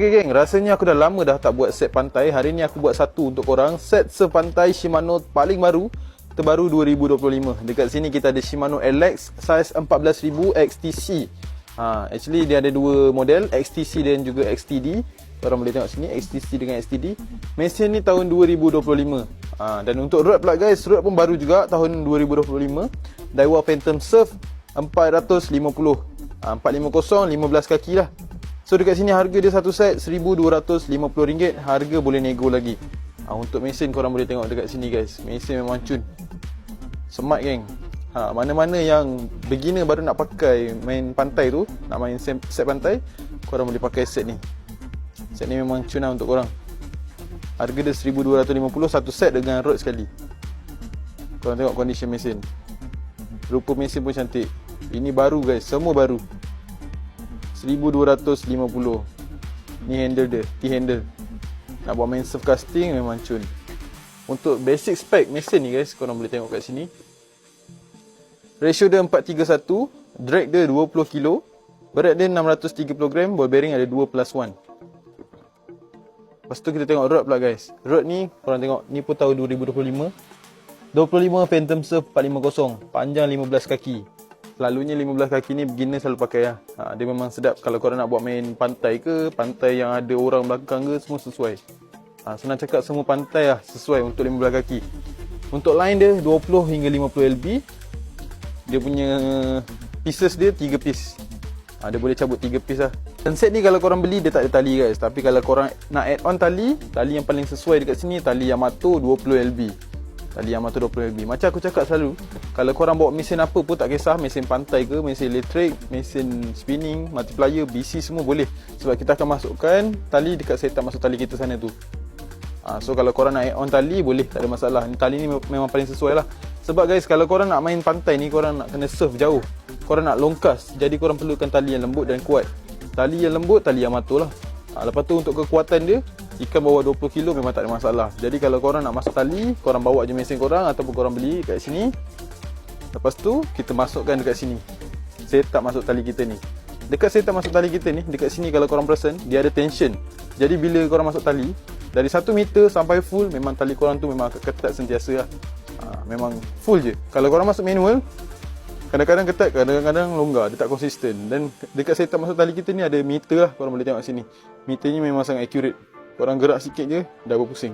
Okay geng, rasanya aku dah lama dah tak buat set pantai. Hari ni aku buat satu untuk korang. Set sepantai Shimano paling baru, terbaru 2025. Dekat sini kita ada Shimano LX size 14000 XTC. Ha, actually dia ada dua model, XTC dan juga XTD. Korang boleh tengok sini XTC dengan XTD. Mesin ni tahun 2025. Ha, dan untuk rod pula guys, rod pun baru juga tahun 2025. Daiwa Phantom Surf 450. Ha, 450 15 kaki lah. So dekat sini harga dia satu set RM1250. Harga boleh nego lagi. Ha, Untuk mesin korang boleh tengok dekat sini guys. Mesin memang cun. Smart geng. Ha, Mana-mana yang beginner baru nak pakai main pantai tu Nak main set pantai Korang boleh pakai set ni. Set ni memang cun lah untuk korang. Harga dia RM1250 satu set dengan rod sekali. Korang tengok condition mesin. Rupa mesin pun cantik. Ini baru guys, semua baru 1250 Ni handle dia T-handle Nak buat main surf casting memang cun. Untuk basic spec mesin ni guys Korang boleh tengok kat sini. Ratio dia 431 Drag dia 20 kg Berat dia 630 gram Ball bearing ada 2 plus 1 Lepas tu kita tengok rod pula guys. Rod ni korang tengok Ni pun tahun 2025 25 Phantom Surf 450 Panjang 15 kaki Selalunya 15 kaki ni beginner selalu pakai lah. Ha, dia memang sedap kalau korang nak buat main pantai ke, pantai yang ada orang belakang ke, semua sesuai. Ha, senang cakap semua pantai lah sesuai untuk 15 kaki. Untuk line dia 20 hingga 50 LB. Dia punya pieces dia 3 piece. Ha, dia boleh cabut 3 piece lah. Dan set ni kalau korang beli dia tak ada tali guys. Tapi kalau korang nak add on tali, tali yang paling sesuai dekat sini tali Yamato 20 LB. Tali Yamaha 20 LB Macam aku cakap selalu Kalau korang bawa mesin apa pun tak kisah Mesin pantai ke Mesin elektrik Mesin spinning Multiplier BC semua boleh. Sebab kita akan masukkan Tali dekat setup masuk tali kita sana tu. Ha, So kalau korang nak add on tali Boleh. Tak ada masalah. Tali ni memang paling sesuai lah. Sebab guys Kalau korang nak main pantai ni Korang nak kena surf jauh. Korang nak longkas Jadi korang perlukan tali yang lembut dan kuat. Tali yang lembut Tali Yamato lah. Ha, Lepas tu untuk kekuatan dia Ikan bawa 20 kilo memang tak ada masalah. Jadi kalau korang nak masuk tali Korang bawa je mesin korang Ataupun korang beli kat sini. Lepas tu kita masukkan dekat sini. Setup masuk tali kita ni. Dekat setup masuk tali kita ni Dekat sini kalau korang perasan Dia ada tension. Jadi bila korang masuk tali Dari 1 meter sampai full Memang tali korang tu memang ketat sentiasa lah. Ha, Memang full je. Kalau korang masuk manual Kadang-kadang ketat, kadang-kadang longgar Dia tak konsisten. Dan dekat setup masuk tali kita ni Ada meter lah Korang boleh tengok sini. Meter ni memang sangat accurate Korang gerak sikit je Dah berpusing.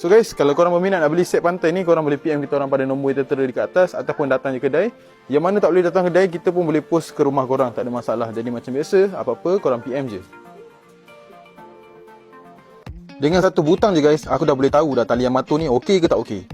So guys Kalau korang berminat nak beli set pantai ni Korang boleh PM kita orang pada nombor yang tertera dekat atas Ataupun datang je kedai. Yang mana tak boleh datang kedai Kita pun boleh post ke rumah korang Tak ada masalah. Jadi macam biasa Apa-apa korang PM je. Dengan satu butang je guys Aku dah boleh tahu dah tali Yamato ni okey ke tak okey